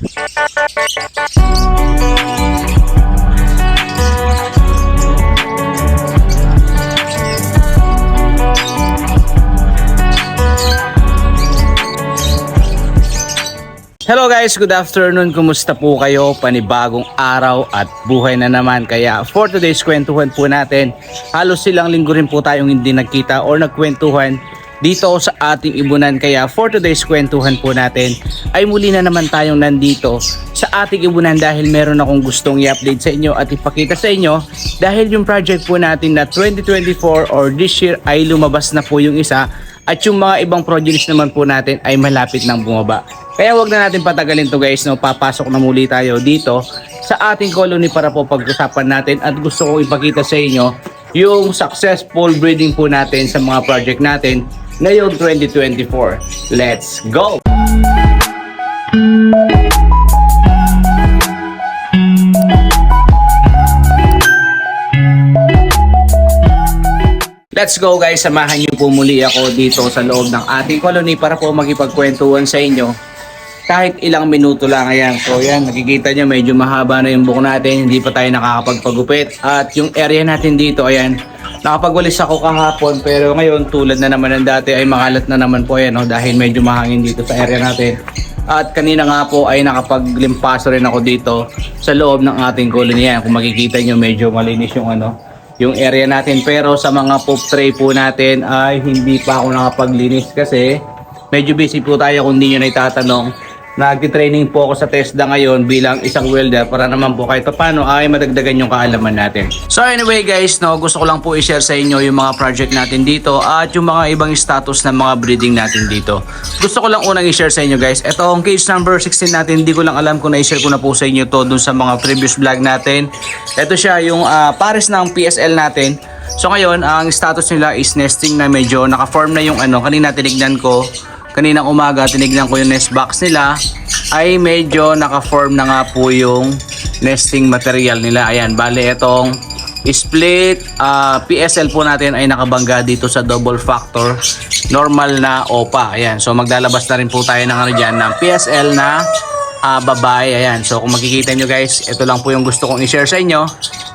Hello guys, good afternoon. Kumusta po kayo? Panibagong araw at buhay na naman. Kaya for today's kwentuhan po natin, halos silang linggo rin po tayong hindi nagkita or nagkwentuhan dito sa ating ibunan. Kaya for today's kwentuhan po natin, ay muli na naman tayong nandito sa ating ibunan dahil meron akong gustong i-update sa inyo at ipakita sa inyo dahil yung project po natin na 2024 or this year ay lumabas na po yung isa at yung mga ibang projects naman po natin ay malapit nang bumaba. Kaya wag na natin patagalin to guys, no? papasok na muli tayo dito sa ating colony para po pag-usapan natin at gusto ko ipakita sa inyo yung successful breeding po natin sa mga project natin ngayong 2024. Let's go! Let's go guys, samahan niyo po muli ako dito sa loob ng ating colony para po magipagkwentuhan sa inyo kahit ilang minuto lang ayan. So yan, nakikita nyo medyo mahaba na yung buko natin, hindi pa tayo nakakapagpagupit. At yung area natin dito, ayan, nakapagwalis ako kahapon pero ngayon tulad na naman ng dati ay makalat na naman po yan no, dahil medyo mahangin dito sa area natin. At kanina nga po ay nakapaglimpaso rin ako dito sa loob ng ating colony yan. Kung makikita nyo medyo malinis yung ano, yung area natin. Pero sa mga poop tray po natin ay hindi pa ako nakapaglinis kasi medyo busy po tayo kung hindi nyo na itatanong. Nag-training po ako sa TESDA ngayon bilang isang welder para naman po kahit paano ay madagdagan yung kaalaman natin. So anyway guys, no, gusto ko lang po i-share sa inyo yung mga project natin dito at yung mga ibang status ng mga breeding natin dito. Gusto ko lang unang i-share sa inyo guys. Ito ang case number 16 natin, hindi ko lang alam kung na-share ko na po sa inyo to dun sa mga previous vlog natin. Ito siya yung ah, pares ng PSL natin. So ngayon, ang status nila is nesting na medyo naka-form na yung ano, kanina tinignan ko kaninang umaga tinignan ko yung nest box nila ay medyo naka-form na nga po yung nesting material nila. Ayan, bale itong split ah, PSL po natin ay nakabangga dito sa double factor normal na OPA. Ayan, so maglalabas na rin po tayo ng ano dyan ng PSL na ah, babae. Ayan, so kung makikita nyo guys, ito lang po yung gusto kong i-share sa inyo.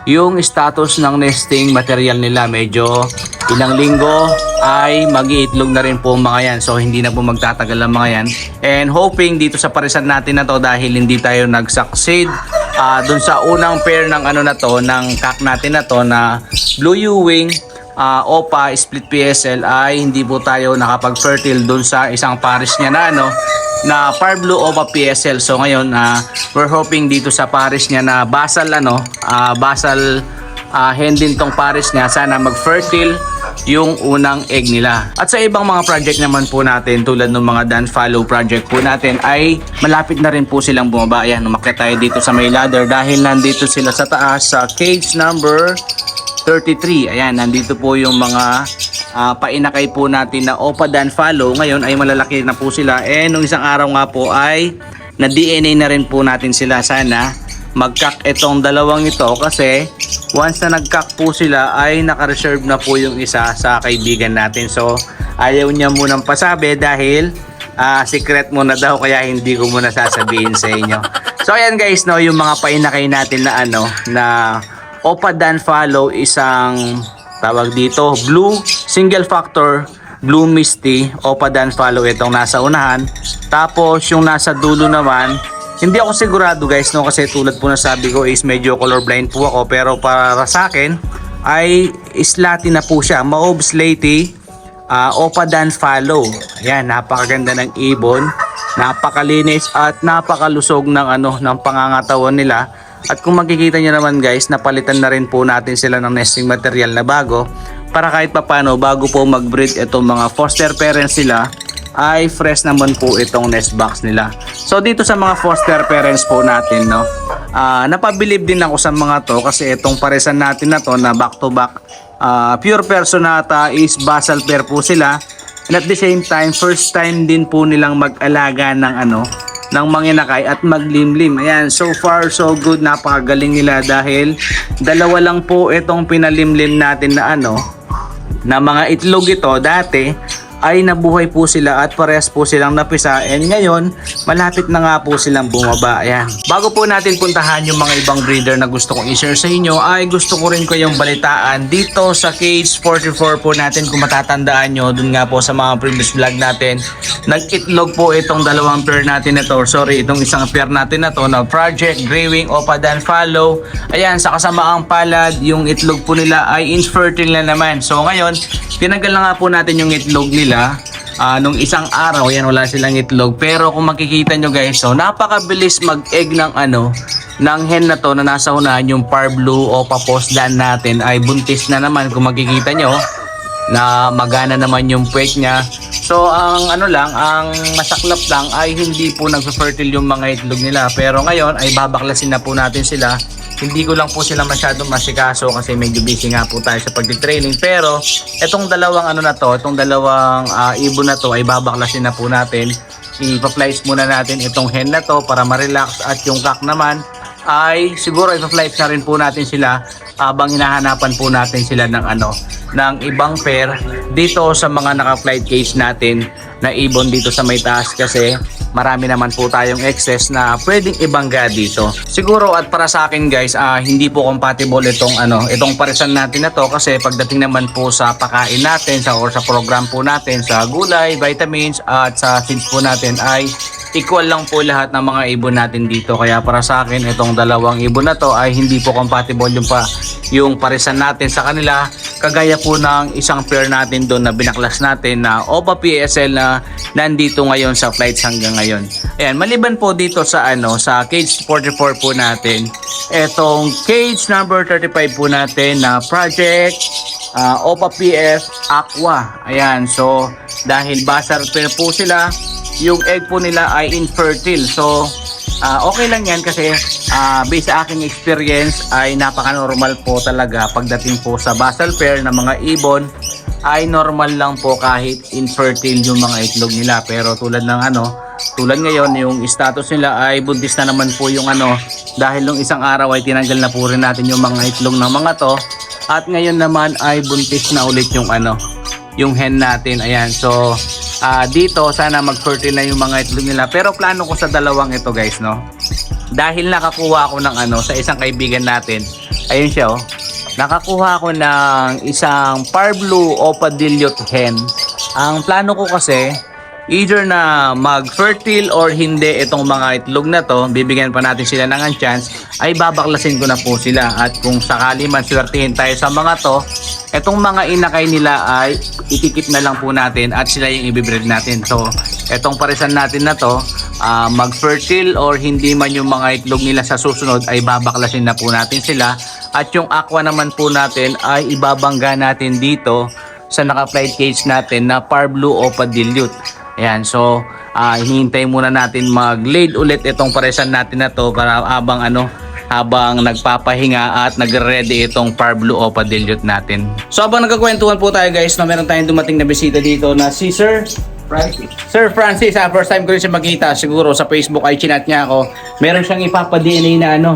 Yung status ng nesting material nila, medyo ilang linggo ay mag-iitlog na rin po mga yan. So hindi na po magtatagal ang mga yan. And hoping dito sa parisan natin na to dahil hindi tayo nag-succeed ah, dun sa unang pair ng ano na to, ng cock natin na to na Blue Ewing ah, OPA split PSL ay hindi po tayo nakapag-fertile dun sa isang pares niya na ano na Par Blue OPA PSL. So ngayon ah, we're hoping dito sa pares niya na basal ano, ah, basal ah, hen din tong pares niya sana mag-fertile yung unang egg nila. At sa ibang mga project naman po natin tulad ng mga done follow project po natin ay malapit na rin po silang bumaba. Ayan, umakyat tayo dito sa may ladder dahil nandito sila sa taas sa cage number 33. Ayan, nandito po yung mga ah, painakay po natin na Opa Dan Follow. Ngayon ay malalaki na po sila. Eh, nung isang araw nga po ay na DNA na rin po natin sila. Sana magkak itong dalawang ito kasi once na nagkak po sila ay naka-reserve na po yung isa sa kaibigan natin. So, ayaw niya munang pasabi dahil ah, secret muna daw kaya hindi ko muna sasabihin sa inyo. So, ayan guys, no, yung mga painakay natin na ano, na Opa Dan Follow isang tawag dito blue single factor blue misty Opa Dan Follow itong nasa unahan. Tapos yung nasa dulo naman hindi ako sigurado guys no kasi tulad po na sabi ko is medyo colorblind po ako. Pero para sa akin ay slati na po siya. Mauve slaty uh, Opa Dan Follow. Ayan napakaganda ng ibon. Napakalinis at napakalusog ng ano ng pangangatawan nila at kung makikita nyo naman guys, napalitan na rin po natin sila ng nesting material na bago para kahit papano bago po mag-breed itong mga foster parents nila ay fresh naman po itong nest box nila. So dito sa mga foster parents po natin, no, ah napabilib din ako sa mga to kasi itong paresan natin na to na back to back ah, pure personata is basal pair po sila. And at the same time, first time din po nilang mag-alaga ng ano, ng manginakay at maglimlim. Ayan, so far so good, napakagaling nila dahil dalawa lang po itong pinalimlim natin na ano, na mga itlog ito dati ay nabuhay po sila at parehas po silang napisa. And ngayon malapit na nga po silang bumaba. Ayan. Bago po natin puntahan yung mga ibang breeder na gusto kong i-share sa inyo ay gusto ko rin kayong balitaan dito sa cage 44 po natin kung matatandaan nyo. Dun nga po sa mga previous vlog natin nag-itlog po itong dalawang pair natin na to. Sorry itong isang pair natin na to na Project Grewing Opadan Follow. Ayan sa kasamaang palad yung itlog po nila ay infertile na naman. So ngayon tinanggal na nga po natin yung itlog nila Ah, nung isang araw, yan wala silang itlog. Pero kung makikita nyo guys, so napakabilis mag-egg ng ano, ng hen na to na nasa unahan yung par blue o paposdan natin ay buntis na naman kung makikita nyo na magana naman yung puwet niya. So ang ano lang, ang masaklap lang ay hindi po nag-fertile yung mga itlog nila. Pero ngayon ay babaklasin na po natin sila. Hindi ko lang po sila masyadong masikaso kasi medyo busy nga po tayo sa pagtitraining. Pero itong dalawang ano na to, itong dalawang ah, ibon na to ay babaklasin na po natin. I-flies muna natin itong hen na to para ma-relax at yung cock naman ay siguro i-flight na rin po natin sila habang hinahanapan po natin sila ng ano ng ibang pair dito sa mga naka-flight cage natin na ibon dito sa may taas kasi marami naman po tayong excess na pwedeng ibangga dito. Siguro at para sa akin guys, ah, hindi po compatible itong ano, itong parisan natin na to kasi pagdating naman po sa pakain natin sa or sa program po natin sa gulay, vitamins at sa seeds po natin ay equal lang po lahat ng mga ibon natin dito. Kaya para sa akin, itong dalawang ibon na to ay hindi po compatible yung pa yung parisan natin sa kanila. Kagaya po ng isang pair natin doon na binaklas natin na OPA PSL na nandito ngayon sa flights hanggang ngayon. Ayan, maliban po dito sa ano, sa cage 44 po natin. Etong cage number 35 po natin na project ah, OPA PF Aqua. Ayan, so dahil basar pair po sila, yung egg po nila ay infertile. So, ah, okay lang yan kasi ah, based sa aking experience ay napaka-normal po talaga pagdating po sa basal pair ng mga ibon ay normal lang po kahit infertile yung mga itlog nila. Pero tulad ng ano, tulad ngayon yung status nila ay buntis na naman po yung ano dahil nung isang araw ay tinanggal na po rin natin yung mga itlog ng mga to at ngayon naman ay buntis na ulit yung ano yung hen natin. Ayan. So, ah, dito sana mag-fertile na yung mga itlog nila. Pero plano ko sa dalawang ito, guys, no? Dahil nakakuha ako ng ano sa isang kaibigan natin. Ayun siya, oh. Nakakuha ako ng isang par blue o padilyot hen. Ang plano ko kasi either na mag-fertile or hindi itong mga itlog na to, bibigyan pa natin sila ng chance, ay babaklasin ko na po sila. At kung sakali man swertihin tayo sa mga to, itong mga inakay nila ay itikip na lang po natin at sila yung ibibreed natin. So, itong parisan natin na to, ah, mag-fertile or hindi man yung mga itlog nila sa susunod ay babaklasin na po natin sila. At yung aqua naman po natin ay ibabangga natin dito sa naka-flight cage natin na par blue o padilute. Ayan, so ah hinihintay muna natin mag-laid ulit itong paresan natin na to para habang ano habang nagpapahinga at nagre-ready itong par blue o padilute natin. So habang nagkakwentuhan po tayo guys, no, meron tayong dumating na bisita dito na si Sir Francis. Sir Francis, ah, first time ko rin siya makita. Siguro sa Facebook ay chinat niya ako. Meron siyang ipapa-DNA na ano,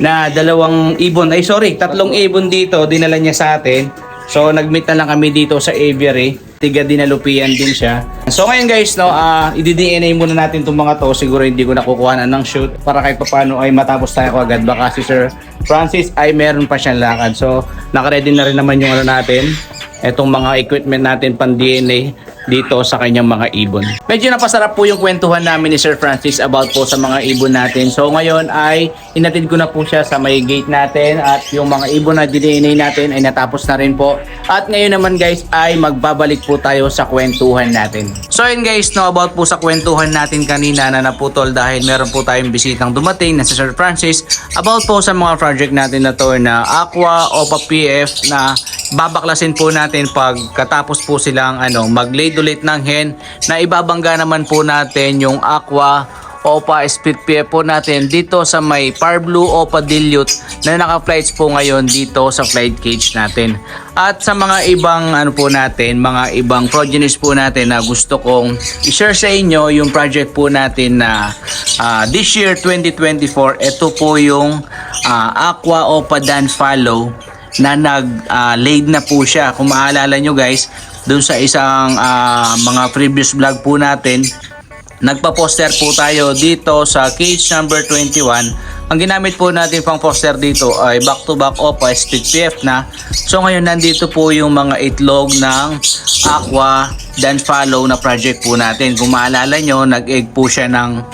na dalawang ibon. Ay sorry, tatlong ibon dito, dinala niya sa atin. So nag-meet na lang kami dito sa aviary. Tiga dinalupian din siya. So ngayon guys, no, ah i-DNA muna natin itong mga to. Siguro hindi ko nakukuha na ng shoot para kahit paano ay matapos tayo agad. Baka si Sir Francis ay meron pa siyang lakad. So nakaready na rin naman yung ano natin. Etong mga equipment natin pang DNA dito sa kanyang mga ibon. Medyo napasarap po yung kwentuhan namin ni Sir Francis about po sa mga ibon natin. So ngayon ay inatid ko na po siya sa may gate natin at yung mga ibon na DNA natin ay natapos na rin po. At ngayon naman guys ay magbabalik po tayo sa kwentuhan natin. So yun guys, no, about po sa kwentuhan natin kanina na naputol dahil meron po tayong bisitang dumating na si Sir Francis about po sa mga project natin na to na Aqua o pa PF na babaklasin po natin pagkatapos po silang ano, mag-laid ulit ng hen na ibabangga naman po natin yung aqua o pa split PF po natin dito sa may par blue o pa dilute na naka-flights po ngayon dito sa flight cage natin. At sa mga ibang ano po natin, mga ibang progenies po natin na gusto kong i-share sa inyo yung project po natin na ah, this year 2024, ito po yung ah, aqua o pa dance follow na nag-laid na po siya. Kung maalala nyo guys, dun sa isang ah, mga previous vlog po natin Nagpa-poster po tayo dito sa cage number 21. Ang ginamit po natin pang poster dito ay back-to-back OPA split PF na. So ngayon nandito po yung mga itlog ng Aqua Dan Follow na project po natin. Kung maalala nyo, nag-egg po siya ng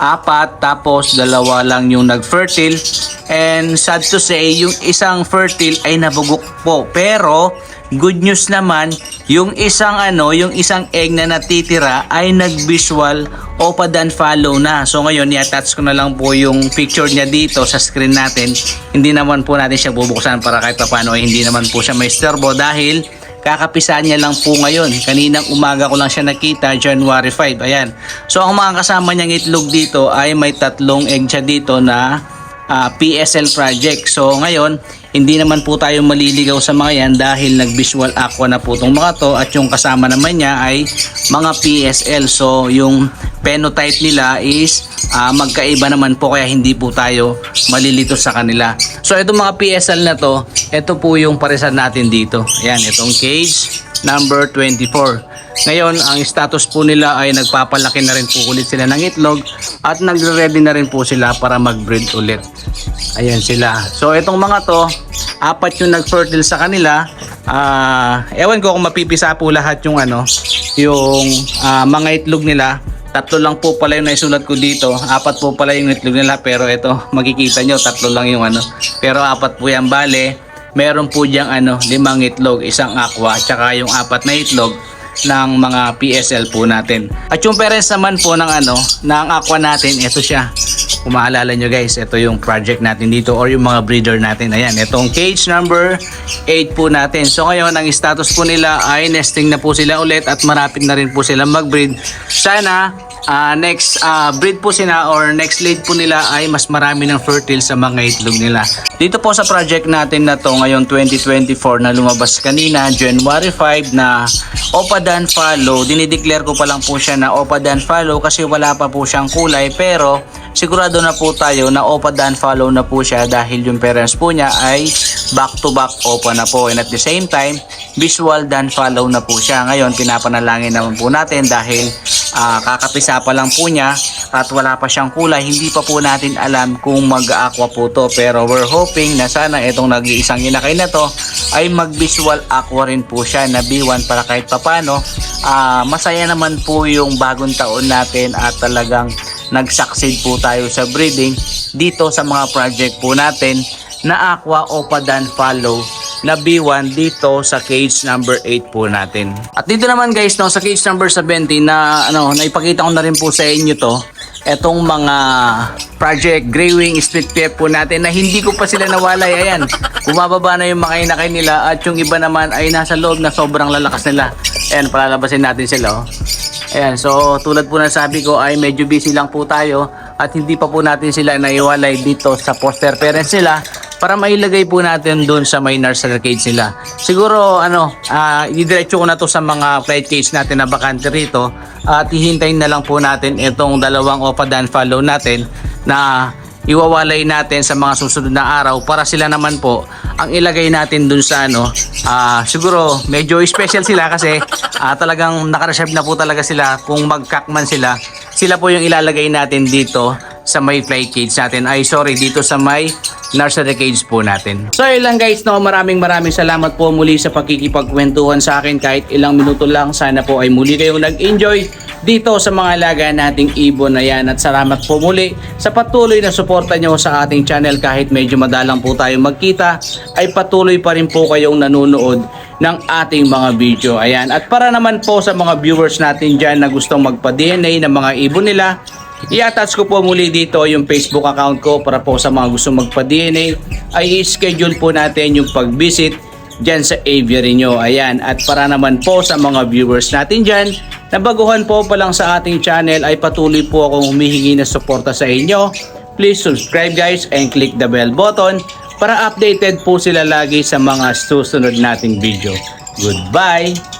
apat tapos dalawa lang yung nag-fertile. And sad to say yung isang fertile ay nabugok po. Pero good news naman yung isang ano yung isang egg na natitira ay nag-visual opa dan follow na. So ngayon i-attach ko na lang po yung picture niya dito sa screen natin. Hindi naman po natin siya bubuksan para kahit paano hindi naman po siya may dahil Kakapisan niya lang po ngayon. Kaninang umaga ko lang siya nakita, January 5. Ayan. So ang mga kasama niyang itlog dito ay may tatlong egg siya dito na ah, PSL project. So ngayon, hindi naman po tayo maliligaw sa mga yan dahil nag-visual aqua na po itong mga to at yung kasama naman niya ay mga PSL. So yung phenotype nila is ah, magkaiba naman po kaya hindi po tayo malilito sa kanila. So itong mga PSL na to, ito po yung paresan natin dito. Ayan, itong cage number 24. Ngayon, ang status po nila ay nagpapalaki na rin po ulit sila ng itlog at nagre-ready na rin po sila para mag-breed ulit. Ayan sila. So itong mga to, apat yung nag-fertile sa kanila. Ah, ewan ko kung mapipisa po lahat yung ano, yung ah, mga itlog nila. Tatlo lang po pala yung naisulat ko dito. Apat po pala yung itlog nila pero ito makikita nyo tatlo lang yung ano. Pero apat po yan bale. Meron po diyang ano, limang itlog, isang aqua, tsaka yung apat na itlog ng mga PSL po natin. At yung parents naman po ng ano, ng aqua natin, ito siya. Kung maalala nyo guys, ito yung project natin dito or yung mga breeder natin. Ayan, itong cage number 8 po natin. So ngayon, ang status po nila ay nesting na po sila ulit at marapit na rin po sila mag-breed. Sana ah, next ah, breed po sila or next late po nila ay mas marami ng fertile sa mga itlog nila. Dito po sa project natin na to ngayon 2024 na lumabas kanina January 5 na Opa Dan Follow. Dinideclare ko pa lang po siya na Opa Dan Follow kasi wala pa po siyang kulay pero sigurado na po tayo na Opa Dan Follow na po siya dahil yung parents po niya ay back to back Opa na po and at the same time visual Dan Follow na po siya. Ngayon pinapanalangin naman po natin dahil ah, kakapisa pa lang po niya at wala pa siyang kulay. Hindi pa po natin alam kung mag-aqua po to pero we're hoping na sana itong nag-iisang inakay na to ay mag-visual aqua rin po siya na B1 para kahit papano ah, masaya naman po yung bagong taon natin at talagang nag-succeed po tayo sa breeding dito sa mga project po natin na Aqua Opa Dan Follow na B1 dito sa cage number 8 po natin. At dito naman guys no sa cage number 70 na ano naipakita ko na rin po sa inyo to etong mga project Grey Wing Split PF po natin na hindi ko pa sila nawalay ayan bumababa na yung mga inakay nila at yung iba naman ay nasa loob na sobrang lalakas nila ayan palalabasin natin sila oh. Ayan, so tulad po na sabi ko ay medyo busy lang po tayo at hindi pa po natin sila naiwalay dito sa poster parents nila para mailagay po natin doon sa may nursery cage nila. Siguro ano, ah idiretso ko na to sa mga flight cage natin na bakante rito. At hihintayin na lang po natin itong dalawang Opa Dan follow natin na iwawalay natin sa mga susunod na araw para sila naman po ang ilagay natin dun sa ano ah siguro medyo special sila kasi ah, talagang nakareserve na po talaga sila. Kung magkakman sila sila po yung ilalagay natin dito sa may fly cage natin. Ay sorry dito sa may nursery cage po natin. So yun lang guys no? Maraming maraming salamat po muli sa pagkikipagkwentuhan sa akin. Kahit ilang minuto lang sana po ay muli kayong nag-enjoy dito sa mga alaga nating ibon na yan. At salamat po muli sa patuloy na suporta nyo sa ating channel. Kahit medyo madalang po tayo magkita ay patuloy pa rin po kayong nanonood ng ating mga video. Ayan. At para naman po sa mga viewers natin dyan na gustong magpa-DNA ng mga ibon nila, i-attach ko po muli dito yung Facebook account ko para po sa mga gustong magpa-DNA ay i-schedule po natin yung pag-visit dyan sa aviary nyo. Ayan. At para naman po sa mga viewers natin dyan, na baguhan po pa lang sa ating channel ay patuloy po akong humihingi na suporta sa inyo. Please subscribe guys and click the bell button para updated po sila lagi sa mga susunod nating video. Goodbye!